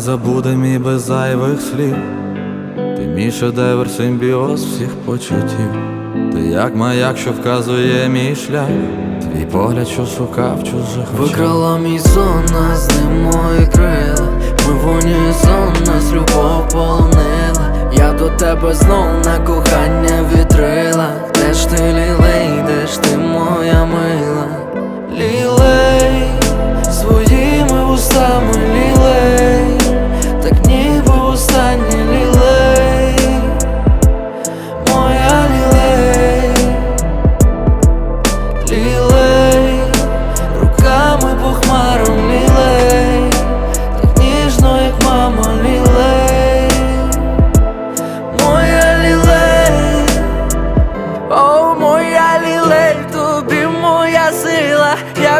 забудем і без зайвих слів. Ти мій шедевр, симбіоз всіх почуттів. Ти як маяк, що вказує мій шлях. Твій погляд, що шукав чужих. Викрала мій сон, нас ним мої крила Ми воні сон нас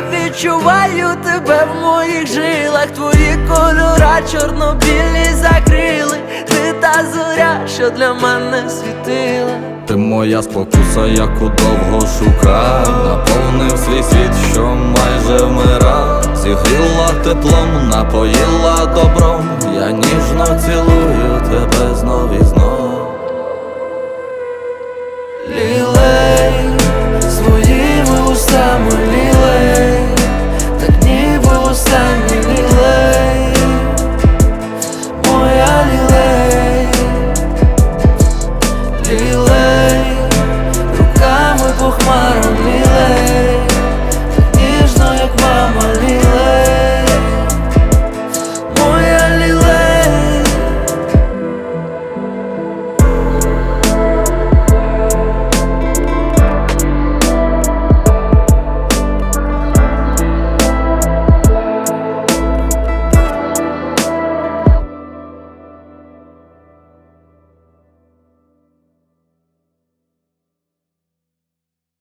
відчуваю тебе в моїх жилах, твої кольора чорнобілі закрили, ти та зоря, що для мене світила. Ти моя спокуса, яку довго шукав, наповнив свій світ, що майже вмирав, зігріла теплом, напоїла добром, я ніжно цілую